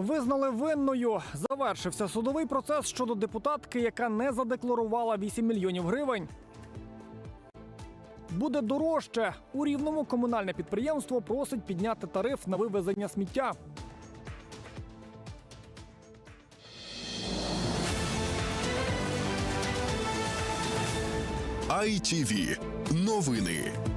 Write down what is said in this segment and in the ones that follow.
Визнали винною. Завершився судовий процес щодо депутатки, яка не задекларувала 8 мільйонів гривень. Буде дорожче. У рівному комунальне підприємство просить підняти тариф на вивезення сміття. ITV. Новини.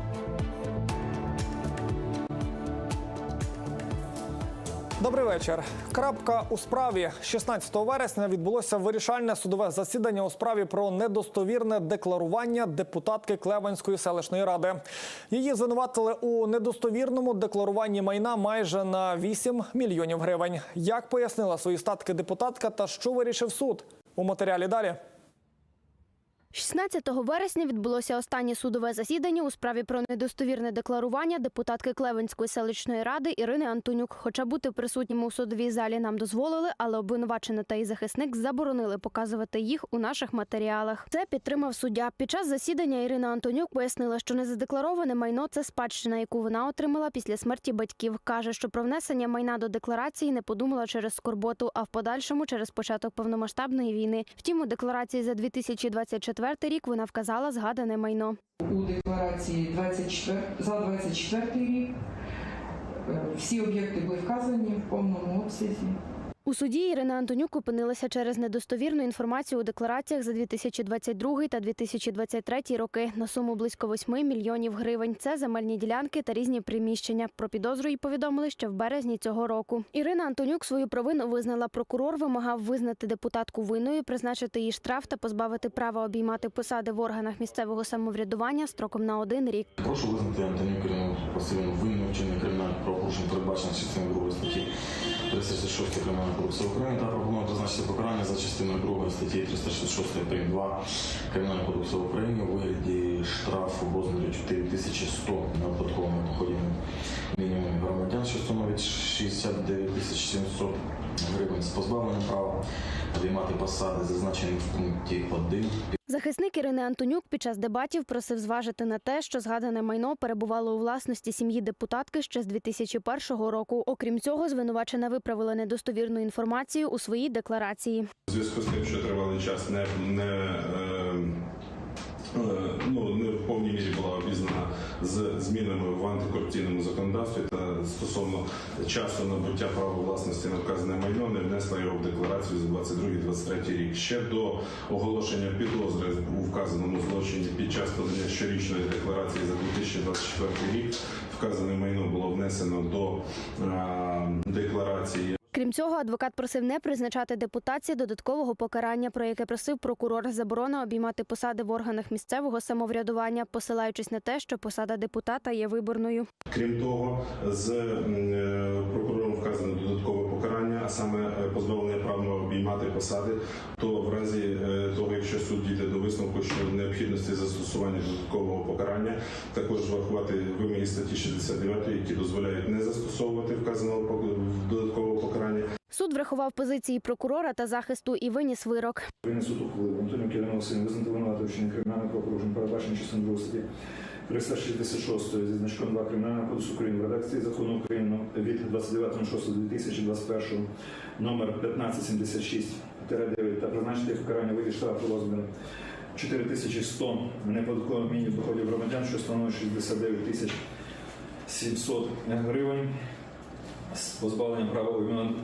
Добрий вечір. Крапка у справі 16 вересня відбулося вирішальне судове засідання у справі про недостовірне декларування депутатки Клеванської селищної ради. Її звинуватили у недостовірному декларуванні майна майже на 8 мільйонів гривень. Як пояснила свої статки депутатка та що вирішив суд? У матеріалі далі. 16 вересня відбулося останнє судове засідання у справі про недостовірне декларування депутатки Клевенської селищної ради Ірини Антонюк. Хоча бути присутніми у судовій залі нам дозволили, але обвинувачена та її захисник заборонили показувати їх у наших матеріалах. Це підтримав суддя. Під час засідання Ірина Антонюк пояснила, що незадеклароване майно це спадщина, яку вона отримала після смерті батьків. каже, що про внесення майна до декларації не подумала через скорботу, а в подальшому через початок повномасштабної війни. Втім, у декларації за 2024 рік вона вказала згадане майно. у декларації 24, за 24 рік. Е, Всі об'єкти були вказані в повному обсязі. У суді Ірина Антонюк опинилася через недостовірну інформацію у деклараціях за 2022 та 2023 роки на суму близько 8 мільйонів гривень. Це земельні ділянки та різні приміщення. Про підозру їй повідомили ще в березні цього року. Ірина Антонюк свою провину визнала. Прокурор вимагав визнати депутатку винною, призначити їй штраф та позбавити права обіймати посади в органах місцевого самоврядування строком на один рік. Прошу визнати Антонію Кирину Васильівну винною вчинення кримінальних правопорушень, передбачених частиною 2 статті 366 Кримінального кодексу України та пропоную призначити покарання за частиною 2 статті 366 прим. 2 Кримінального кодексу України у вигляді штрафу в розмірі 4100 неоподаткованих доходів мінімумів громадян, що становить 69 700 гривень з позбавленням права обіймати посади, зазначені в пункті 1 Захисник Ірини Антонюк під час дебатів просив зважити на те, що згадане майно перебувало у власності сім'ї депутатки ще з 2001 року. Окрім цього, звинувачена виправила недостовірну інформацію у своїй декларації. У зв'язку з тим, що тривалий час не, не, е, е, ну, не в повній мірі була обізнана з змінами в антикорупційному законодавстві та стосовно часу набуття права власності на вказане майно не внесла його в декларацію за 22-23 рік. Ще до оголошення підозри у вказаному злочині під час подання щорічної декларації за 2024 рік вказане майно було внесено до е, декларації. Крім цього, адвокат просив не призначати депутації додаткового покарання, про яке просив прокурор. Заборона обіймати посади в органах місцевого самоврядування, посилаючись на те, що посада депутата є виборною. Крім того, з е, прокурором вказано додаткове покарання, а саме е, позбавлення права обіймати посади, то в разі е, того, якщо суд дійде до висновку, що необхідності застосування додаткового покарання, також врахувати вимоги статті 69, які дозволяють не застосовувати вказаного додаткового покарання. Суд врахував позиції прокурора та захисту і виніс вирок. Винен суд ухвалив. Антонію Кирину Васильівну визнати винуватою вчинення кримінального правопорушення, передбачення частиною 2 статті 366 зі значком 2 Кримінального кодексу України. В редакції закону України від 29.06.2021 номер 1576-9 та призначити покарання виді штрафу розміру 4100 неподаткових мінімум доходів громадян, що становить 69 тисяч 700 гривень з позбавленням права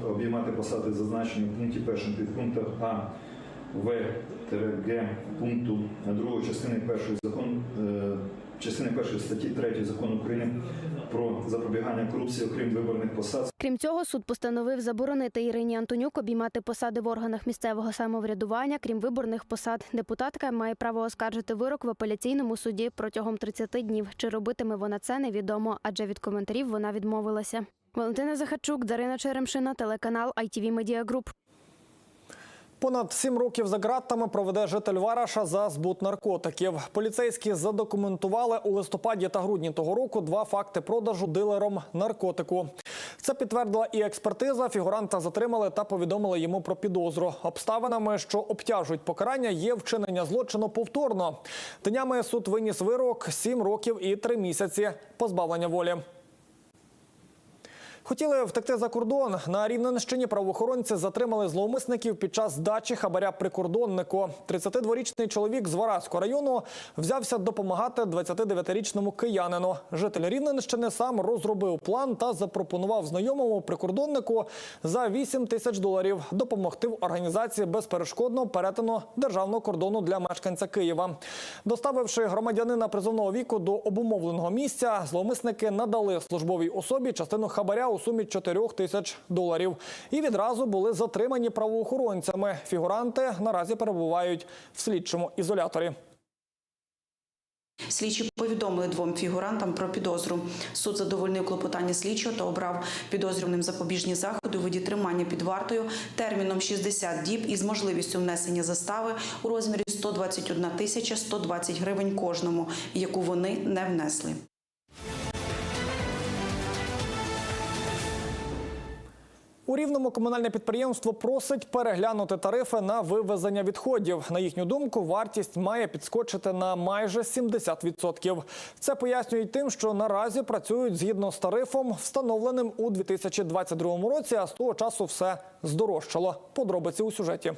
обіймати посади, зазначені в пункті першому підпунктах А, В, Г пункту 2 частини першої закону е, частини першої статті 3 закону України про запобігання корупції, окрім виборних посад, Крім цього, суд постановив заборонити Ірині Антонюк обіймати посади в органах місцевого самоврядування, крім виборних посад. Депутатка має право оскаржити вирок в апеляційному суді протягом 30 днів. Чи робитиме вона це, невідомо, адже від коментарів вона відмовилася. Валентина Захарчук, Дарина Черемшина, телеканал ITV Media Group. Понад сім років за ґратами проведе житель Вараша за збут наркотиків. Поліцейські задокументували у листопаді та грудні того року два факти продажу дилером наркотику. Це підтвердила і експертиза. Фігуранта затримали та повідомили йому про підозру. Обставинами, що обтяжують покарання, є вчинення злочину повторно. Днями суд виніс вирок сім років і три місяці позбавлення волі. Хотіли втекти за кордон. На Рівненщині правоохоронці затримали зловмисників під час здачі хабаря прикордоннику. 32-річний чоловік з Вараського району взявся допомагати 29-річному киянину. Житель Рівненщини сам розробив план та запропонував знайомому прикордоннику за 8 тисяч доларів допомогти в організації безперешкодного перетину державного кордону для мешканця Києва. Доставивши громадянина призовного віку до обумовленого місця, зловмисники надали службовій особі частину хабаря у сумі 4 тисяч доларів і відразу були затримані правоохоронцями. Фігуранти наразі перебувають в слідчому ізоляторі. Слідчі повідомили двом фігурантам про підозру. Суд задовольнив клопотання слідчого та обрав підозрюваним запобіжні заходи у виді тримання під вартою терміном 60 діб із можливістю внесення застави у розмірі 121 тисяча 120 гривень кожному, яку вони не внесли. У рівному комунальне підприємство просить переглянути тарифи на вивезення відходів. На їхню думку, вартість має підскочити на майже 70%. Це пояснюють тим, що наразі працюють згідно з тарифом, встановленим у 2022 році. А з того часу все здорожчало. Подробиці у сюжеті.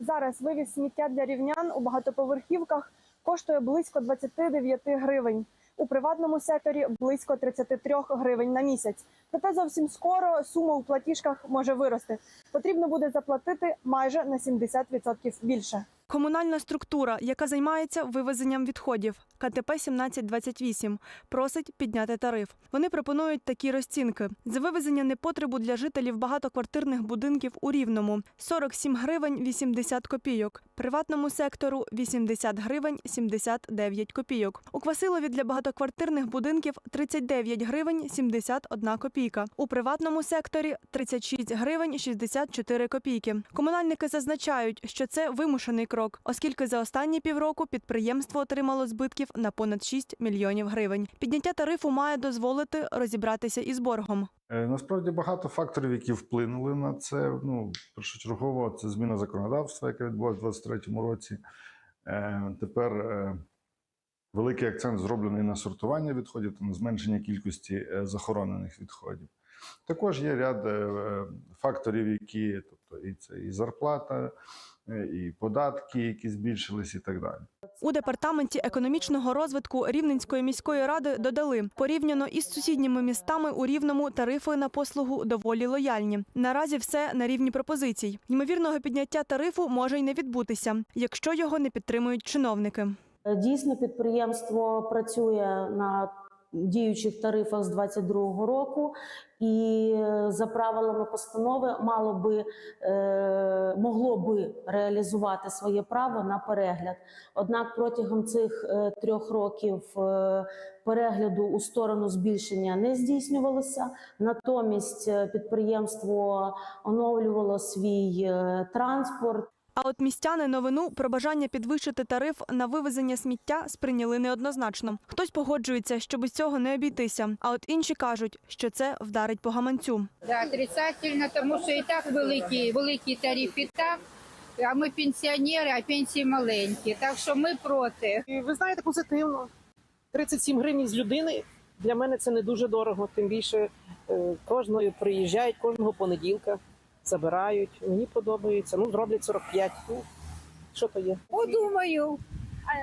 Зараз вивіз сміття для рівнян у багатоповерхівках коштує близько 29 гривень. У приватному секторі близько 33 гривень на місяць. Проте зовсім скоро сума у платіжках може вирости. Потрібно буде заплатити майже на 70% більше. Комунальна структура, яка займається вивезенням відходів, КТП 1728, просить підняти тариф. Вони пропонують такі розцінки: за вивезення непотребу для жителів багатоквартирних будинків у Рівному 47 гривень 80 копійок, приватному сектору 80 гривень 79 копійок. У Квасилові для багатоквартирних будинків 39 гривень 71 копійка. У приватному секторі 36 гривень 64 копійки. Комунальники зазначають, що це вимушений крок, оскільки за останні півроку підприємство отримало збитків на понад 6 мільйонів гривень. Підняття тарифу має дозволити розібратися із боргом. Е, Насправді багато факторів, які вплинули на це. Ну, першочергово, це зміна законодавства, яке відбулося в 2023 році. Е, Тепер е, великий акцент зроблений на сортування відходів та на зменшення кількості захоронених відходів. Також є ряд факторів, які, тобто і це і зарплата, і податки, які збільшились, і так далі. У департаменті економічного розвитку Рівненської міської ради додали порівняно із сусідніми містами у Рівному тарифи на послугу доволі лояльні. Наразі все на рівні пропозицій. Ймовірного підняття тарифу може й не відбутися, якщо його не підтримують чиновники. Дійсно, підприємство працює на діючих тарифах з 2022 року, і е, за правилами постанови мало би е, могло би реалізувати своє право на перегляд. Однак протягом цих е, трьох років перегляду у сторону збільшення не здійснювалося. Натомість підприємство оновлювало свій транспорт. А от містяни новину про бажання підвищити тариф на вивезення сміття сприйняли неоднозначно. Хтось погоджується, що без цього не обійтися. А от інші кажуть, що це вдарить по гаманцю. Да, отрицательно, тому що і так великі, великі тарифи, так. А ми пенсіонери, а пенсії маленькі. Так що ми проти. І ви знаєте, позитивно. 37 гривень з людини для мене це не дуже дорого. Тим більше е, кожного приїжджають кожного понеділка, забирають. Мені подобається. Ну, зроблять 45. Ну, що то є? Подумаю.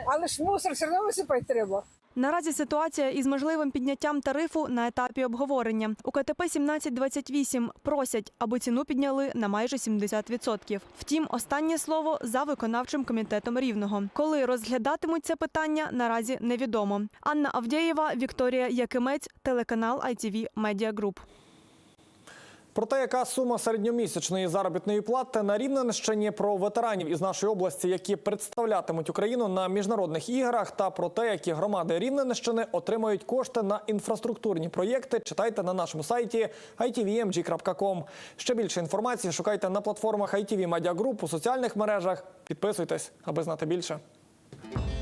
Але ж мусор все одно висипати треба. Наразі ситуація із можливим підняттям тарифу на етапі обговорення. У КТП 1728 просять, аби ціну підняли на майже 70%. Втім, останнє слово за виконавчим комітетом рівного. Коли розглядатимуть це питання, наразі невідомо. Анна Авдєєва, Вікторія Якимець, телеканал ITV Media Group. Про те, яка сума середньомісячної заробітної плати на Рівненщині, про ветеранів із нашої області, які представлятимуть Україну на міжнародних іграх, та про те, які громади Рівненщини отримають кошти на інфраструктурні проєкти, читайте на нашому сайті itvmg.com. Ще більше інформації шукайте на платформах ITV Media Group у соціальних мережах. Підписуйтесь, аби знати більше.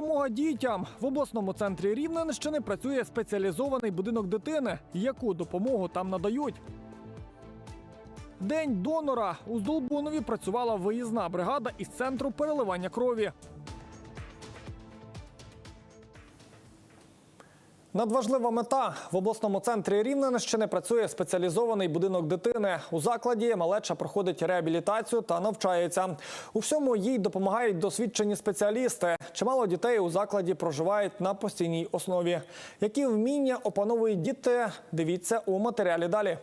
Допомога дітям в обласному центрі Рівненщини працює спеціалізований будинок дитини. Яку допомогу там надають? День донора у Здолбунові працювала виїзна бригада із центру переливання крові. Надважлива мета в обласному центрі Рівненщини працює спеціалізований будинок дитини. У закладі малеча проходить реабілітацію та навчається. У всьому їй допомагають досвідчені спеціалісти. Чимало дітей у закладі проживають на постійній основі. Які вміння опановують діти? Дивіться у матеріалі далі.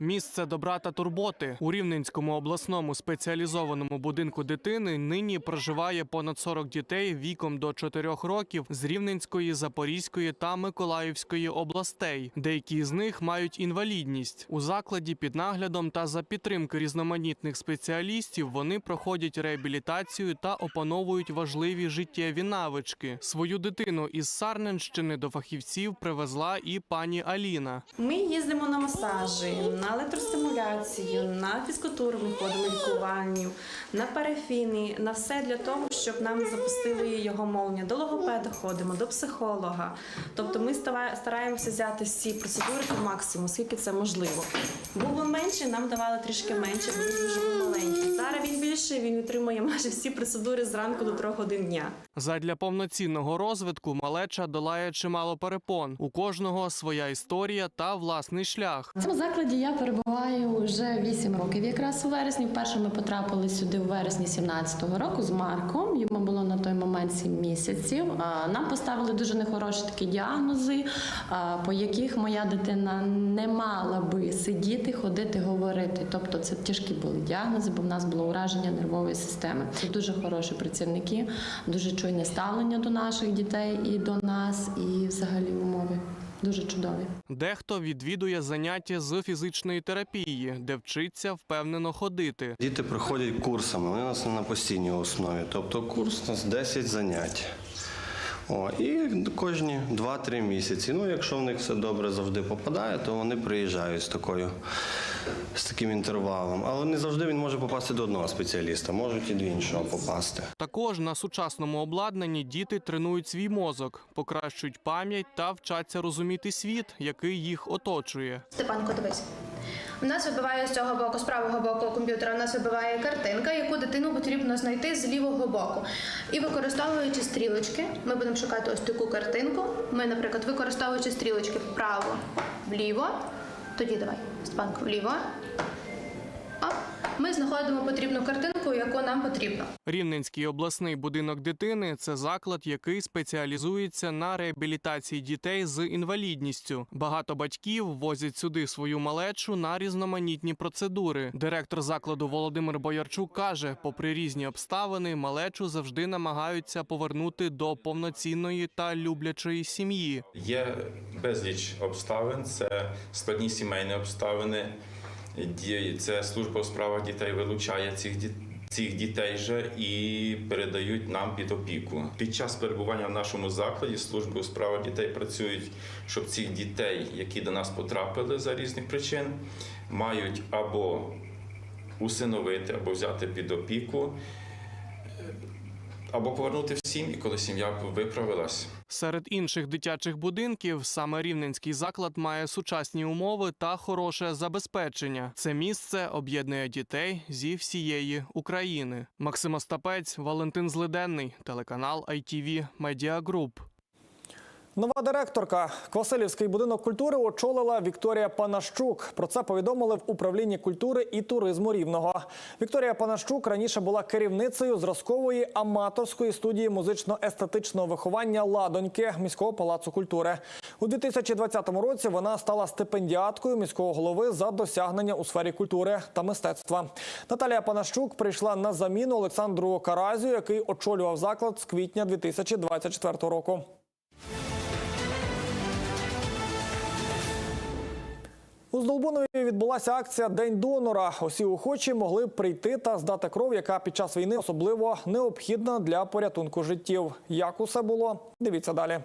Місце добра та турботи у Рівненському обласному спеціалізованому будинку дитини нині проживає понад 40 дітей віком до 4 років з Рівненської, Запорізької та Миколаївської областей. Деякі з них мають інвалідність. У закладі під наглядом та за підтримки різноманітних спеціалістів вони проходять реабілітацію та опановують важливі життєві навички. Свою дитину із Сарненщини до фахівців привезла і пані Аліна. Ми їздимо на масажі, на електростимуляцію, на фізкультуру ми ходимо лікуванню, на парафіни, на все для того, щоб нам запустили його мовлення. До логопеда ходимо, до психолога. Тобто ми стараємося взяти всі процедури по максимуму, скільки це можливо. Був він менший, нам давали трішки менше, бо дуже був маленький. Зараз він більший, він витримує майже всі процедури з ранку до трьох годин дня. Задля повноцінного розвитку малеча долає чимало перепон. У кожного своя історія та власний шлях. В цьому закладі я перебуваю вже 8 років. Якраз у вересні. Вперше ми потрапили сюди у вересні 17-го року з Марком. Йому було на той момент 7 місяців. Нам поставили дуже нехороші такі діагнози, по яких моя дитина не мала би сидіти, ходити, говорити. Тобто це тяжкі були діагнози, бо в нас було ураження нервової системи. Це дуже хороші працівники, дуже чуйне ставлення до наших дітей і до нас, і взагалі умови дуже чудові. Дехто відвідує заняття з фізичної терапії, де вчиться впевнено ходити. Діти проходять курсами, вони у нас не на постійній основі. Тобто курс у нас 10 занять. О, і кожні 2-3 місяці. Ну, якщо в них все добре завжди попадає, то вони приїжджають з такою. З таким інтервалом, але не завжди він може попасти до одного спеціаліста, можуть і до іншого попасти. Також на сучасному обладнанні діти тренують свій мозок, покращують пам'ять та вчаться розуміти світ, який їх оточує. Степанко, дивись. У нас вибиває з цього боку, з правого боку комп'ютера, у нас вибиває картинка, яку дитину потрібно знайти з лівого боку. І використовуючи стрілочки, ми будемо шукати ось таку картинку. Ми, наприклад, використовуючи стрілочки вправо, вліво. Тоді давай, Спанк вліво. Ми знаходимо потрібну картинку, яку нам потрібно. Рівненський обласний будинок дитини це заклад, який спеціалізується на реабілітації дітей з інвалідністю. Багато батьків возять сюди свою малечу на різноманітні процедури. Директор закладу Володимир Боярчук каже, попри різні обставини, малечу завжди намагаються повернути до повноцінної та люблячої сім'ї. Є безліч обставин, це складні сімейні обставини. Це служба у справах дітей вилучає цих дітей. Цих дітей же і передають нам під опіку. Під час перебування в нашому закладі служби у справах дітей працюють, щоб цих дітей, які до нас потрапили за різних причин, мають або усиновити, або взяти під опіку, або повернути всім, і коли сім'я виправилась. Серед інших дитячих будинків саме рівненський заклад має сучасні умови та хороше забезпечення. Це місце об'єднує дітей зі всієї України. Максим Остапець, Валентин Злиденний, телеканал ITV Media. Нова директорка Квасилівський будинок культури очолила Вікторія Панащук. Про це повідомили в управлінні культури і туризму Рівного. Вікторія Панащук раніше була керівницею зразкової аматорської студії музично-естетичного виховання Ладоньки міського палацу культури. У 2020 році вона стала стипендіаткою міського голови за досягнення у сфері культури та мистецтва. Наталія Панащук прийшла на заміну Олександру Каразю, який очолював заклад з квітня 2024 року. У Здолбунові відбулася акція День донора. Усі охочі могли прийти та здати кров, яка під час війни особливо необхідна для порятунку життів. Як усе було? Дивіться далі.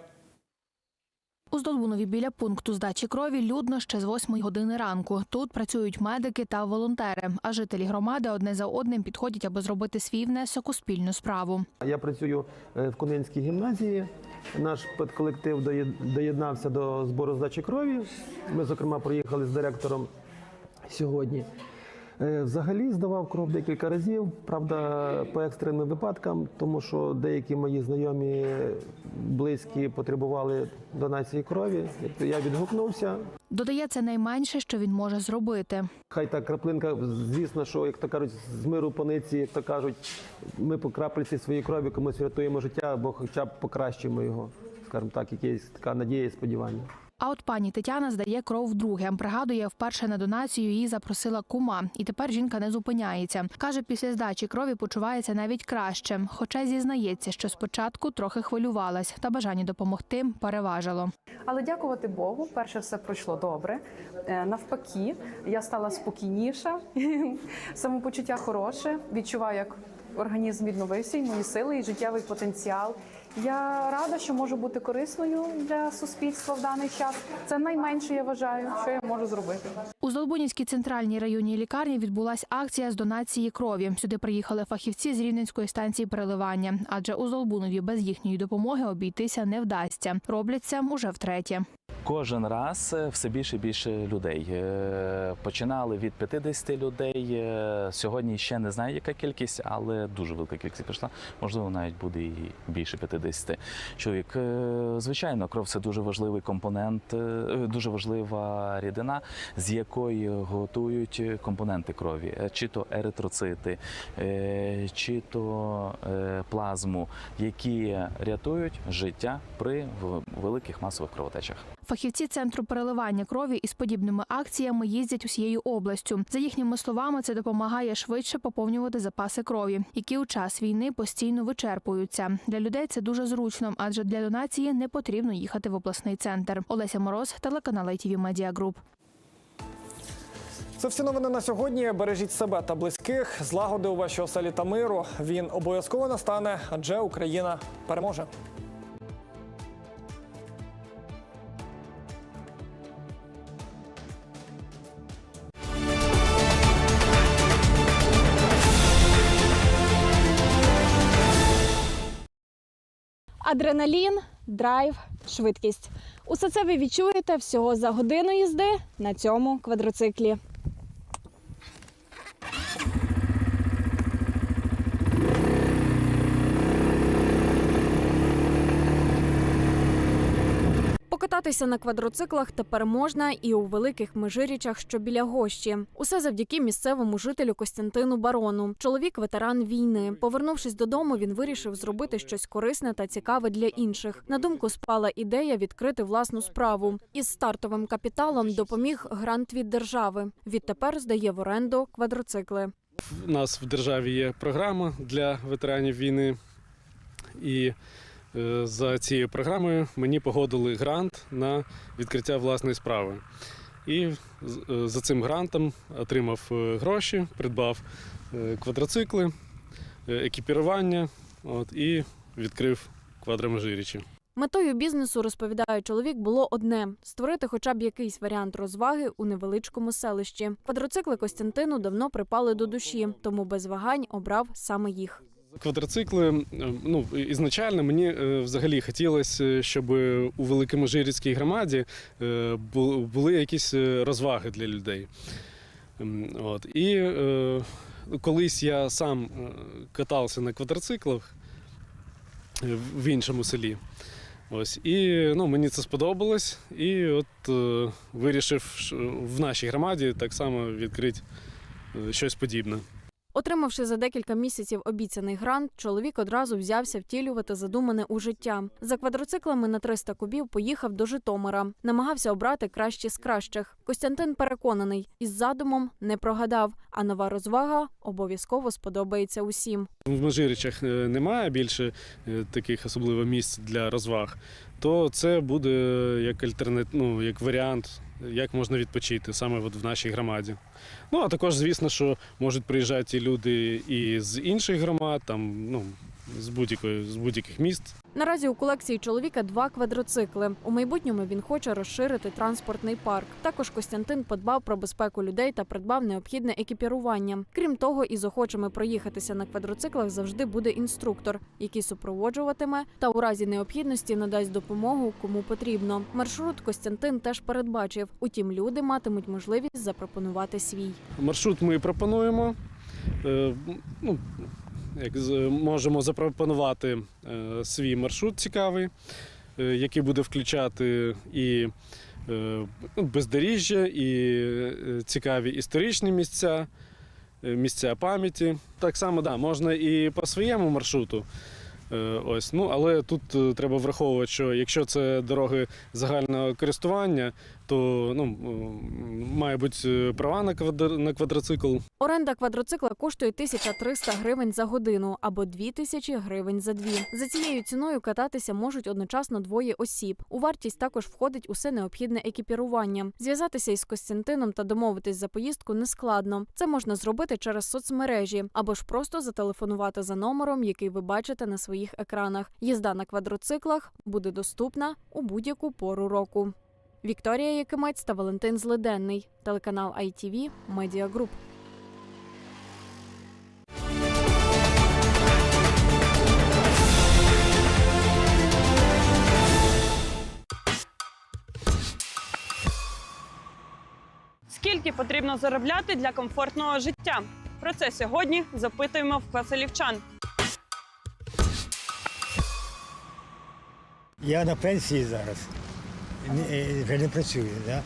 У Здолбунові біля пункту здачі крові людно ще з 8 години ранку. Тут працюють медики та волонтери, а жителі громади одне за одним підходять, аби зробити свій внесок у спільну справу. Я працюю е, в Конинській гімназії. Наш педколектив доєд- доєднався до збору здачі крові. Ми, зокрема, проїхали з директором сьогодні. Е, Взагалі здавав кров декілька разів, правда, по екстреним випадкам, тому що деякі мої знайомі близькі потребували донації крові. Я відгукнувся. Додає, це найменше, що він може зробити. Хай та краплинка, звісно, що як то кажуть, з миру пониці, як то кажуть, ми по краплиці своєї крові комусь врятуємо життя або хоча б покращимо його, скажімо так, якась така надія і сподівання. А от пані Тетяна здає кров вдруге. Пригадує, вперше на донацію її запросила кума, і тепер жінка не зупиняється. каже, після здачі крові почувається навіть краще, хоча зізнається, що спочатку трохи хвилювалась, та бажання допомогти переважило. Але дякувати Богу, перше все пройшло добре. Е, Навпаки, я стала спокійніша, самопочуття хороше. Відчуваю, як організм відновився, і мої сили, і життєвий потенціал. Я рада, що можу бути корисною для суспільства в даний час. Це найменше я вважаю, що я можу зробити. У Здолбунівській центральній районній лікарні відбулася акція з донації крові. Сюди приїхали фахівці з рівненської станції переливання, адже у Здолбунові без їхньої допомоги обійтися не вдасться. Роблять це уже втретє. Кожен раз е, все більше і більше людей. Е, Починали від 50 людей. е, Сьогодні ще не знаю, яка кількість, але дуже велика кількість пішла. Можливо, навіть буде і більше 50 чоловік. Е, Звичайно, кров це дуже важливий компонент, е, дуже важлива рідина, з якої готують компоненти крові, Е, чи то еритроцити, чи то плазму, які рятують життя при великих масових кровотечах. Фахівці центру переливання крові із подібними акціями їздять усією областю. За їхніми словами, це допомагає швидше поповнювати запаси крові, які у час війни постійно вичерпуються. Для людей це дуже зручно, адже для донації не потрібно їхати в обласний центр. Олеся Мороз, телеканал ITV Media Group. Це всі новини на сьогодні. Бережіть себе та близьких, злагоди у вашій оселі та миру. Він обов'язково настане, адже Україна переможе. Адреналін, драйв, швидкість. Усе це ви відчуєте всього за годину їзди на цьому квадроциклі. Покататися на квадроциклах тепер можна і у великих межирічах, що біля гощі. Усе завдяки місцевому жителю Костянтину Барону. Чоловік ветеран війни. Повернувшись додому, він вирішив зробити щось корисне та цікаве для інших. На думку спала ідея відкрити власну справу. Із стартовим капіталом допоміг грант від держави. Відтепер здає в оренду квадроцикли. У нас в державі є програма для ветеранів війни, і за цією програмою мені погодили грант на відкриття власної справи. І е, за цим грантом отримав е, гроші, придбав е, квадроцикли, е, екіпірування от, і відкрив квадроможирічі. Метою бізнесу, розповідає чоловік, було одне створити хоча б якийсь варіант розваги у невеличкому селищі. Квадроцикли Костянтину давно припали до душі, тому без вагань обрав саме їх. Квадроцикли, е, ну ізначально мені е, взагалі хотілося, щоб у Великоможирівській громаді е, були якісь е, розваги для людей. От. І е, колись я сам е, катався на квадроциклах е, в іншому селі. Ось. І ну, мені це сподобалось. І от е, вирішив в нашій громаді так само відкрити е, щось подібне. Отримавши за декілька місяців обіцяний грант, чоловік одразу взявся втілювати задумане у життя. За квадроциклами на 300 кубів поїхав до Житомира. Намагався обрати кращі з кращих. Костянтин переконаний, із задумом не прогадав, а нова розвага обов'язково сподобається усім. В Межиричах е, немає більше е, таких особливо місць для розваг, то це буде як альтернат... ну, як варіант, як можна відпочити саме от в нашій громаді. Ну а також, звісно, що можуть приїжджати люди і з інших громад, там ну з будь-якої з будь-яких міст. Наразі у колекції чоловіка два квадроцикли. У майбутньому він хоче розширити транспортний парк. Також Костянтин подбав про безпеку людей та придбав необхідне екіпірування. Крім того, із охочими проїхатися на квадроциклах завжди буде інструктор, який супроводжуватиме та у разі необхідності надасть допомогу кому потрібно. Маршрут Костянтин теж передбачив. Утім, люди матимуть можливість запропонувати свій. Маршрут ми пропонуємо. Е, ну, як можемо запропонувати е, свій маршрут цікавий, е, який буде включати і е, ну, бездоріжжя, і цікаві історичні місця, місця пам'яті. Так само да, можна і по своєму маршруту. Е, Ось, ну, але тут е, треба враховувати, що якщо це дороги загального користування, то ну, має бути е, права на, квадр... на квадроцикл. Оренда квадроцикла коштує 1300 гривень за годину або 2000 гривень за дві. За цією ціною кататися можуть одночасно двоє осіб. У вартість також входить усе необхідне екіпірування. Зв'язатися із Костянтином та домовитись за поїздку нескладно. Це можна зробити через соцмережі або ж просто зателефонувати за номером, який ви бачите на своїх екранах. Їзда на квадроциклах буде доступна у будь-яку пору року. Вікторія Якимець та Валентин Злиденний, телеканал ITV, Group. Скільки потрібно заробляти для комфортного життя? Про це сьогодні запитуємо в квасилівчан. Я на пенсії зараз. Е, Вже не працюю. Да?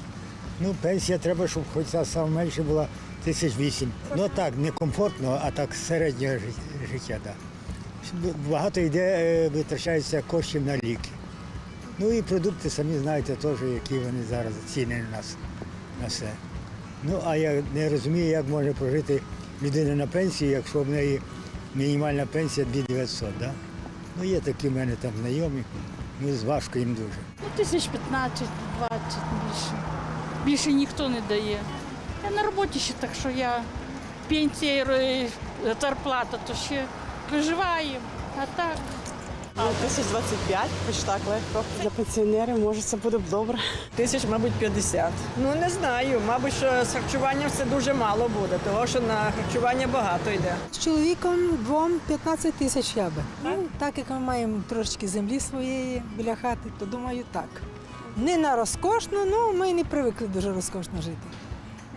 Ну, пенсія треба, щоб хоч ця саме менше була тисяч вісім. Ну так, не комфортно, а так середнього жи- життя. Да. Багато йде, е, витрачається коштів на ліки. Ну і продукти, самі знаєте, теж, які вони зараз ціни на нас на все. Ну, а я не розумію, як може прожити людина на пенсії, якщо в неї мінімальна пенсія 2900, да? Ну, є такі в мене там знайомі, ну, важко їм дуже. Ну, тисяч 15, 20 більше. Більше ніхто не дає. Я на роботі ще так, що я пенсія, е, зарплата, то ще виживаємо. А так. Тисяч 25, хоч так легко. Для пенсіонерів, може, це буде б добре. Тисяч, мабуть, 50. Ну, не знаю. Мабуть, що з харчуванням все дуже мало буде, тому що на харчування багато йде. З чоловіком двом 15 тисяч я би. Ну, так як ми маємо трошечки землі своєї біля хати, то думаю, так. Не на розкошно, ну ми не привикли дуже розкошно жити.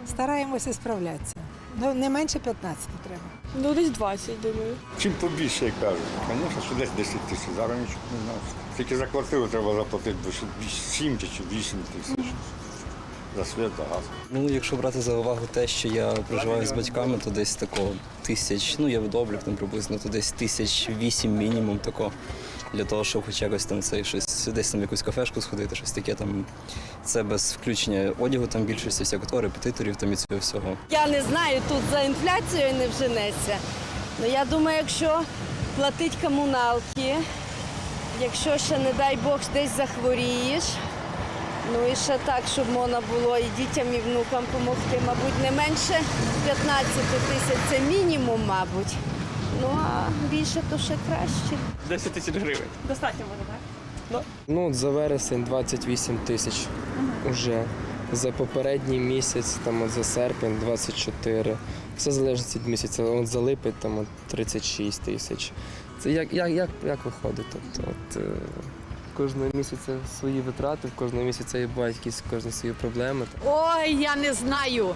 Стараємося справлятися. Ну, не менше 15 треба. Ну, десь 20, думаю. Чим побільше, як кажуть. Звісно, що десь 10 тисяч. Зараз нічого не знаю. Тільки за квартиру треба заплатити 7 чи 8 тисяч. За світ, за газ. Ну, якщо брати за увагу те, що я проживаю з батьками, то десь такого тисяч, ну я відоблік там приблизно, то десь тисяч вісім мінімум тако. Для того, щоб хоч якось там цей щось, десь там якусь кафешку сходити, щось таке там. Це без включення одягу там більшості, всякого репетиторів там і цього всього. Я не знаю, тут за інфляцією не вженеться. Ну я думаю, якщо платить комуналки, якщо ще, не дай Бог, десь захворієш, ну і ще так, щоб можна було і дітям, і внукам допомогти, мабуть, не менше 15 тисяч це мінімум, мабуть. Ну а більше то ще краще. 10 тисяч гривень. Достатньо буде, так? Ну, за вересень 28 тисяч уже. За попередній місяць, там от за серпень 24. Все залежить від місяця. От за липень там от 36 тисяч. Це як, як, як, як виходить? Тобто, от, е, кожного місяця свої витрати, в кожного місяця бувають якісь кожні свої проблеми. Ой, я не знаю.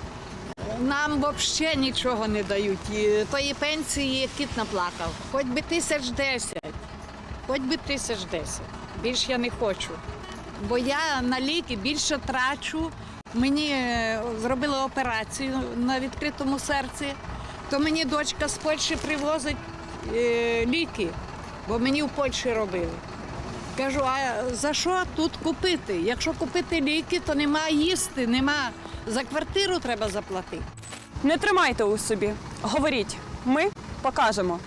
Нам взагалі нічого не дають. Тої пенсії кіт наплакав. Хоч би тисяч десять. Хоч би тисяч десять. Більше я не хочу. Бо я на ліки більше трачу. Мені е, зробили операцію на відкритому серці, то мені дочка з Польщі привозить е, ліки, бо мені в Польщі робили. Кажу, а за що тут купити? Якщо купити ліки, то нема їсти, нема. За квартиру треба заплатити. Не тримайте у собі. Говоріть. Ми покажемо.